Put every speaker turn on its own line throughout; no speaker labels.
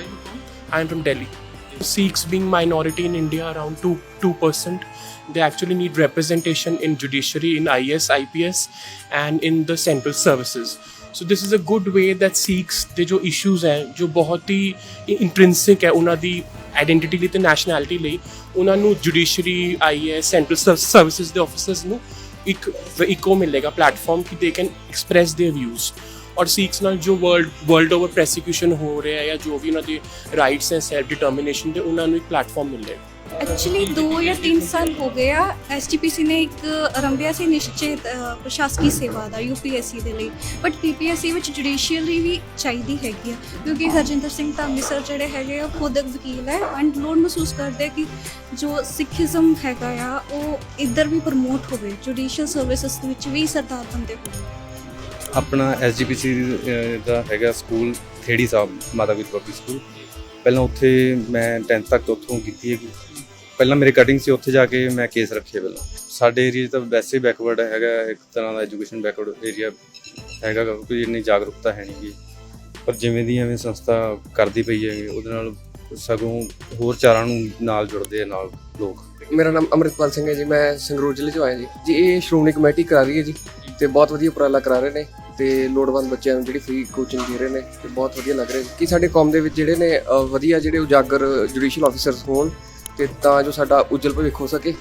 where are you from?
I'm from Delhi. Sikhs being minority in India around 2 2%. They actually need representation in judiciary, in IS, IPS, and in the central services. So this is a good way that Sikhs ਦੇ ਜੋ issues ਹੈ ਜੋ ਬਹੁਤ ਹੀ ਇੰਟ੍ਰਿੰਸਿਕ ਹੈ ਉਹਨਾਂ ਦੀ identity ਲਈ ਤੇ nationality ਲਈ ਉਹਨਾਂ ਨੂੰ ਜੁਡੀਸ਼ਰੀ ਆਈਐਸ ਸੈਂਟਰਲ ਸਰਵਿਸਿਜ਼ ਦੇ ਆਫੀਸਰਸ ਨੂੰ ਇੱਕ ਇੱਕੋ ਮਿਲੇਗਾ ਪਲੇਟਫਾਰਮ ਕਿ they can express there views ਔਰ ਸਿੱਖਸ ਨਾਲ ਜੋ ਵਰਲਡ ਵਰਲਡ ਓਵਰ ਪ੍ਰੋਸੀਕਿਊਸ਼ਨ ਹੋ ਰਿਹਾ ਹੈ ਜਾਂ ਜੋ ਵੀ ਉਹਨਾਂ ਦੇ ਰਾਈਟਸ ਹੈ ਸੈਲਫ ਡਿਟਰਮੀਨੇਸ਼ਨ ਦੇ ਉਹਨਾਂ ਨੂੰ ਇੱਕ ਪਲੇਟਫਾਰਮ ਮਿਲ
ਐਕਚੁਅਲੀ 2 ਜਾਂ 3 ਸਾਲ ਹੋ ਗਏ ਆ ਐਸਜੀਪੀਸੀ ਨੇ ਇੱਕ ਆਰੰਭਿਆ ਸੀ ਨਿਸ਼ਚਿਤ ਪ੍ਰਸ਼ਾਸਕੀ ਸੇਵਾ ਦਾ ਯੂਪੀਐਸਸੀ ਦੇ ਲਈ। ਬਟ ਪੀਪੀਐਸਸੀ ਵਿੱਚ ਜੁਡੀਸ਼ੀਅਲੀ ਵੀ ਚਾਹੀਦੀ ਹੈਗੀ ਆ ਕਿਉਂਕਿ ਹਰਜਿੰਦਰ ਸਿੰਘ ਤਾਂ ਅੰਮ੍ਰਿਤਸਰ ਜਿਹੜੇ ਹੈਗੇ ਆ ਖੁਦ ਵਕੀਲ ਹੈ ਐਂਡ ਲੋੜ ਮਹਿਸੂਸ ਕਰਦੇ ਕਿ ਜੋ ਸਿੱਖੀਜ਼ਮ ਹੈਗਾ ਆ ਉਹ ਇੱਧਰ ਵੀ ਪ੍ਰਮੋਟ ਹੋਵੇ ਜੁਡੀਸ਼ੀਅਲ ਸਰਵਿਸਿਜ਼ ਵਿੱਚ ਵੀ ਸਰਦਾਰ ਬੰਦੇ ਹੋਣ।
ਆਪਣਾ ਐਸਜੀਪੀਸੀ ਦਾ ਹੈਗਾ ਸਕੂਲ ਥੇੜੀ ਸਾਹਿਬ, ਮਾਤਾ ਗੁਜਰ ਪਬਲਿਕ ਸਕੂਲ। ਪਹਿਲਾਂ ਉੱਥੇ ਮੈਂ 10th ਤੱਕ ਉੱਥੋਂ ਕੀਤੀ ਹੈਗੀ। ਪਹਿਲਾਂ ਮੇਰੇ ਕਟਿੰਗ ਸੀ, ਉੱਥੇ ਜਾ ਕੇ ਮੈਂ ਕੇਸ ਰੱਖੇ ਪਹਿਲਾਂ। ਸਾਡੇ ਏਰੀਆ 'ਚ ਤਾਂ ਵੈਸੇ ਬੈਕਵਰਡ ਹੈਗਾ, ਇੱਕ ਤਰ੍ਹਾਂ ਦਾ ਐਜੂਕੇਸ਼ਨ ਬੈਕਵਰਡ ਏਰੀਆ ਹੈਗਾ, ਕਿਉਂਕਿ ਇੰਨੀ ਜਾਗਰੂਕਤਾ ਹੈ ਨਹੀਂ ਗੀ। ਪਰ ਜਿਵੇਂ ਦੀ ਐਵੇਂ ਸੰਸਥਾ ਕਰਦੀ ਪਈ ਹੈ ਉਹਦੇ ਨਾਲ ਸਗੋਂ ਹੋਰ ਚਾਰਾਂ ਨੂੰ ਨਾਲ ਜੁੜਦੇ ਆ, ਨਾਲ ਲੋਕ।
ਮੇਰਾ ਨਾਮ ਅਮਰਿਤਪਾਲ ਸਿੰਘ ਹੈ ਜੀ, ਮੈਂ ਸੰਗਰੂਰ ਜ਼ਿਲ੍ਹੇ ਚੋਂ ਆਇਆ ਜੀ। ਜੀ, ਇਹ ਸ਼੍ਰੋਮਣੀ ਕਮੇਟੀ ਕਰਾ ਰਹੀ ਹੈ ਜੀ, ਤੇ ਬਹੁਤ ਵਧੀਆ ਉਪਰਾਲਾ ਕਰਾ ਰਹੇ ਨੇ। ਤੇ ਲੋੜਵੰਦ ਬੱਚਿਆਂ ਨੂੰ ਜਿਹੜੀ ਫ੍ਰੀ ਕੋਚਿੰਗ ਦੇ ਰਹੇ ਨੇ ਤੇ ਬਹੁਤ ਵਧੀਆ ਲੱਗ ਰਿਹਾ। ਕਿ ਸਾਡੇ ਕੌਮ ਦੇ ਵਿੱਚ ਜਿਹੜੇ ਨੇ ਅ, ਵਧੀਆ ਜਿਹੜੇ ਉਜਾਗਰ ਜੁਡੀਸ਼ੀਅਲ ਆਫੀਸਰਸ ਹੋਣ ਤੇ ਤਾਂ ਜੋ ਸਾਡਾ ਉਜਲ ਭਵਿੱਖ ਹੋ ਸਕੇ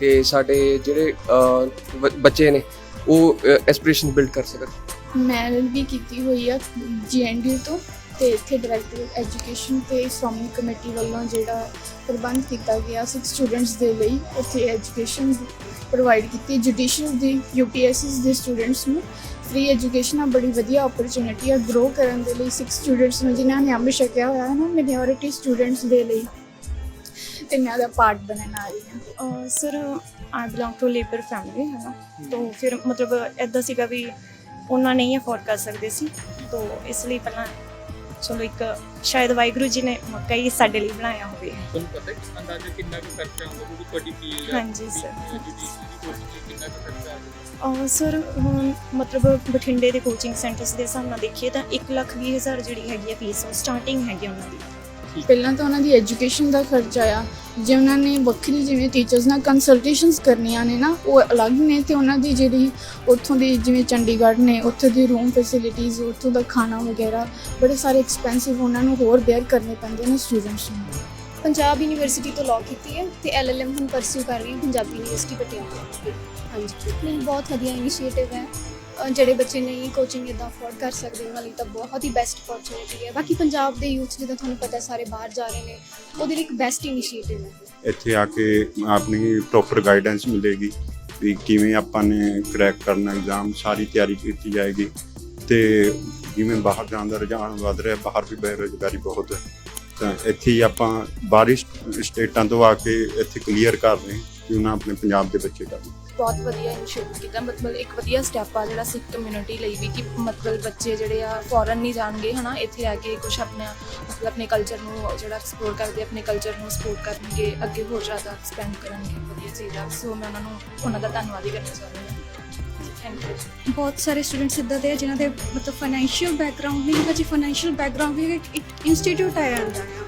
ਤੇ ਸਾਡੇ ਜਿਹੜੇ ਅ, ਬ- ਬੱਚੇ ਨੇ ਉਹ ਐਸਪੀਰੇਸ਼ਨ ਬਿਲਡ ਕਰ ਸਕਣ।
ਮੈਂ ਵੀ ਕੀਤੀ ਹੋਈ ਆ ਜੀਐਨਡੀ ਤੋਂ ਤੇ ਇੱਥੇ ਡਾਇਰੈਕਟਰ ਐਜੂਕੇਸ਼ਨ ਤੇ ਸ਼੍ਰੋਮਣੀ ਕਮੇਟੀ ਵੱਲੋਂ ਜਿਹੜਾ ਪ੍ਰਬੰਧ ਕੀਤਾ ਗਿਆ ਸਿਕਸ ਸਟੂਡੈਂਟਸ ਦੇ ਲਈ ਉੱਥੇ ਐਜੂਕੇਸ਼ਨ ਪ੍ਰੋਵਾਈਡ ਕੀਤੀ ਜੁਡੀਸ਼ੀਅਲ ਦੀ ਯੂਪੀਐਸਸੀਸ ਦੇ ਸਟੂਡੈਂਟਸ ਨੂੰ ਫ੍ਰੀ ਐਜੂਕੇਸ਼ਨ ਆ, ਬੜੀ ਵਧੀਆ ਓਪਰਚੁਨਿਟੀ ਆ ਗਰੋ ਕਰਨ ਦੇ ਲਈ 6 ਸਟੂਡੈਂਟਸ ਨੂੰ ਜਿਨ੍ਹਾਂ ਨੇ ਅੰਬ ਛਕਿਆ ਹੋਇਆ ਹੈ ਨਾ ਮਿਨੋਰਿਟੀ ਸਟੂਡੈਂਟਸ ਦੇ ਲਈ। ਤਿੰਨਾਂ ਦਾ ਪਾਰਟ ਬਣਨ ਆ ਰਹੀ ਹੈ।
Sir I belong to labour family ਹੈ ਨਾ, ਤੋਂ ਫਿਰ ਮਤਲਬ ਐਦਾਂ ਸੀਗਾ ਵੀ ਉਹਨਾਂ ਨਹੀਂ ਅਫੋਰਡ ਕਰ ਸਕਦੇ ਸੀ, ਤੋਂ ਇਸ ਲਈ ਪਹਿਲਾਂ ਚਲੋ ਇੱਕ ਸ਼ਾਇਦ ਵਾਹਿਗੁਰੂ ਜੀ ਨੇ ਮੌਕਾ ਹੀ ਸਾਡੇ ਲਈ ਬਣਾਇਆ ਹੋਵੇ।
ਤੁਹਾਨੂੰ ਪਤਾ ਹੈ ਕਿ ਅੰਦਾਜ਼ਾ ਕਿੰਨਾ ਕੁ ਖਰਚਾ ਆਉਂਦਾ ਕਿਉਂਕਿ ਤੁਹਾਡੀ ਫੀਲਡ ਹੈ
ਹਾਂਜੀ
ਕੋਚਿੰਗ ਕਿੰਨਾ ਕੁ ਖਰਚਾ ਆਉਂਦਾ
ਸਰ ਮਤਲਬ ਬਠਿੰਡੇ ਦੇ ਕੋਚਿੰਗ ਸੈਂਟਰਸ ਦੇ ਹਿਸਾਬ ਨਾਲ ਦੇਖੀਏ ਤਾਂ 1 ਲੱਖ ਵੀਹ ਹਜ਼ਾਰ ਜਿਹੜੀ ਹੈਗੀ ਹੈ ਫੀਸ ਉਹ ਸਟਾਰਟਿੰਗ ਹੈਗੀ ਉਹਨਾਂ ਦੀ।
ਪਹਿਲਾਂ ਤਾਂ ਉਹਨਾਂ ਦੀ ਐਜੂਕੇਸ਼ਨ ਦਾ ਖਰਚਾ ਆ ਜੇ ਉਹਨਾਂ ਨੇ ਵੱਖਰੀ ਜਿਵੇਂ ਟੀਚਰਸ ਨਾਲ ਕੰਸਲਟੇਸ਼ਨਸ ਕਰਨੀਆਂ ਨੇ ਨਾ ਉਹ ਅਲੱਗ ਨੇ ਤੇ ਉਹਨਾਂ ਦੀ ਜਿਹੜੀ ਉੱਥੋਂ ਦੀ ਜਿਵੇਂ ਚੰਡੀਗੜ੍ਹ ਨੇ ਉੱਥੇ ਦੀ ਰੂਮ ਫੈਸਿਲਿਟੀਜ਼ ਉੱਥੋਂ ਦਾ ਖਾਣਾ ਵਗੈਰਾ ਬੜੇ ਸਾਰੇ ਐਕਸਪੈਂਸਿਵ ਉਹਨਾਂ ਨੂੰ ਹੋਰ ਬੇਅਰ ਕਰਨੇ ਪੈਂਦੇ ਨੇ ਸਟੂਡੈਂਟਸ ਨੂੰ।
ਪੰਜਾਬ ਯੂਨੀਵਰਸਿਟੀ ਤੋਂ ਲਾਅ ਕੀਤੀ ਹੈ ਤੇ ਐਲਐਲਐਮ ਹੁਣ ਪਰਸਿਊ ਕਰ ਰਹੀ ਹਾਂ ਪੰਜਾਬੀ ਯੂਨੀਵਰਸਿਟੀ ਪਟਿਆਲਾ ਹਾਂਜੀ। ਨਹੀਂ ਬਹੁਤ ਵਧੀਆ ਇਨੀਸ਼ੀਏਟਿਵ ਹੈ। ਅਹ ਜਿਹੜੇ ਬੱਚੇ ਨਹੀਂ ਕੋਚਿੰਗ ਇਦਾਂ ਅਫੋਰਡ ਕਰ ਸਕਦੇ, ਉਹਨਾਂ ਲਈ ਤਾਂ ਬਹੁਤ ਹੀ ਬੈਸਟ ਅਪੋਰਚੁਨਿਟੀ ਹੈ। ਬਾਕੀ ਪੰਜਾਬ ਦੇ ਯੂਥ ਜਿੱਦਾਂ ਤੁਹਾਨੂੰ ਪਤਾ ਸਾਰੇ ਬਾਹਰ ਜਾ ਰਹੇ ਨੇ, ਉਹਦੇ ਲਈ ਇੱਕ ਬੈਸਟ ਇਨੀਸ਼ੀਏਟਿਵ ਹੈ।
ਇੱਥੇ ਆ ਕੇ ਆਪਣੀ ਪ੍ਰੋਪਰ ਗਾਈਡੈਂਸ ਮਿਲੇਗੀ ਵੀ ਕਿਵੇਂ ਆਪਾਂ ਨੇ ਕਰੈਕ ਕਰਨਾ ਐਗਜ਼ਾਮ ਸਾਰੀ ਤਿਆਰੀ ਕੀਤੀ ਜਾਏਗੀ ਤੇ ਜਿਵੇਂ ਬਾਹਰ ਜਾਣ ਦਾ ਰੁਝਾਨ ਵੱਧ ਰਿਹਾ, ਬਾਹਰ ਵੀ ਬੇਰੁਜ਼ਗਾਰੀ ਬਹੁਤ ਹੈ। ਤਾਂ ਇੱਥੇ ਹੀ ਆਪਾਂ ਬਾਹਰੀ ਸਟ- ਸਟੇਟਾਂ ਤੋਂ ਆ ਕੇ ਇੱਥੇ ਕਲੀਅਰ ਕਰ ਰਹੇ ਹਾਂ ਕਿ ਉਹਨਾਂ ਆਪਣੇ ਪੰਜਾਬ ਦੇ ਬੱਚੇ ਕਰਨ
ਬਹੁਤ ਵਧੀਆ ਇਨੀਸ਼ੀਏਟਿਵ ਕੀਤਾ। ਮਤਲਬ ਇੱਕ ਵਧੀਆ ਸਟੈਪ ਆ ਜਿਹੜਾ ਸਿੱਖ ਕਮਿਊਨਿਟੀ ਲਈ ਵੀ ਕਿ ਮਤਲਬ ਬੱਚੇ ਜਿਹੜੇ ਆ ਫੋਰਨ ਨਹੀਂ ਜਾਣਗੇ, ਹਨਾ? ਇੱਥੇ ਆ ਕੇ ਕੁਝ ਆਪਣਾ, ਮਤਲਬ ਆਪਣੇ ਕਲਚਰ ਨੂੰ ਜਿਹੜਾ ਐਕਸਪਲੋਰ ਕਰਦੇ, ਆਪਣੇ ਕਲਚਰ ਨੂੰ ਸਪੋਰਟ ਕਰਨਗੇ, ਅੱਗੇ ਹੋਰ ਜ਼ਿਆਦਾ ਐਕਸਪੈਂਡ ਕਰਨਗੇ। ਵਧੀਆ ਚੀਜ਼ ਆ। ਸੋ ਮੈਂ ਉਹਨਾਂ ਨੂੰ, ਉਹਨਾਂ ਦਾ ਧੰਨਵਾਦ ਹੀ ਕਰਨਾ ਚਾਹੁੰਦੀ ਹਾਂ। ਥੈਂਕ ਯੂ
ਬਹੁਤ ਸਾਰੇ ਸਟੂਡੈਂਟਸ ਇਦਾਂ ਦੇ ਆ ਜਿਨ੍ਹਾਂ ਦੇ ਮਤਲਬ ਫਾਈਨੈਂਸ਼ੀਅਲ ਬੈਕਗ੍ਰਾਉਂਡ ਨਹੀਂ ਹੈਗਾ ਜੀ ਫਾਈਨੈਂਸ਼ੀਅਲ ਬੈਕਗ੍ਰਾਉਂਡ ਵੀ ਇੱਕ ਇੰਸਟੀਚਿਊਟ ਆਇਆ ਜਾਂਦਾ ਆ।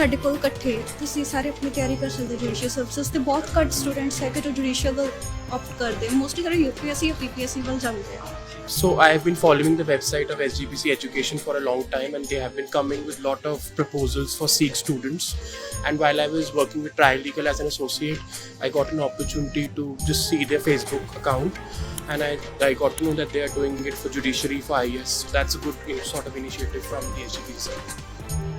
ਤੁਹਾਡੇ ਕੋਲ ਇਕੱਠੇ ਤੁਸੀਂ ਸਾਰੇ ਆਪਣੀ ਤਿਆਰੀ ਕਰ ਸਕਦੇ ਜੁਡੀਸ਼ੀਅਲ ਸਰਵਿਸਿਜ਼ ਤੇ ਬਹੁਤ ਘੱਟ ਸਟੂਡੈਂਟਸ ਹੈਗੇ ਜੋ ਜੁਡੀਸ਼ੀਅਲ ਦਾ ਆਪਟ ਕਰਦੇ ਮੋਸਟਲੀ ਸਾਰੇ ਯੂਪੀਐਸਸੀ ਜਾਂ ਪੀਪੀਐਸਸੀ ਵੱਲ ਜਾਂਦੇ ਆ
So I have been following the website of SGPC Education for a long time, and they have been coming with lot of proposals for Sikh students. And while I was working with Trial Legal as an associate, I got an opportunity to just see their Facebook account, and I, I got to know that they are doing it for judiciary for IS. So that's a good you know, sort of initiative from the SGPC side.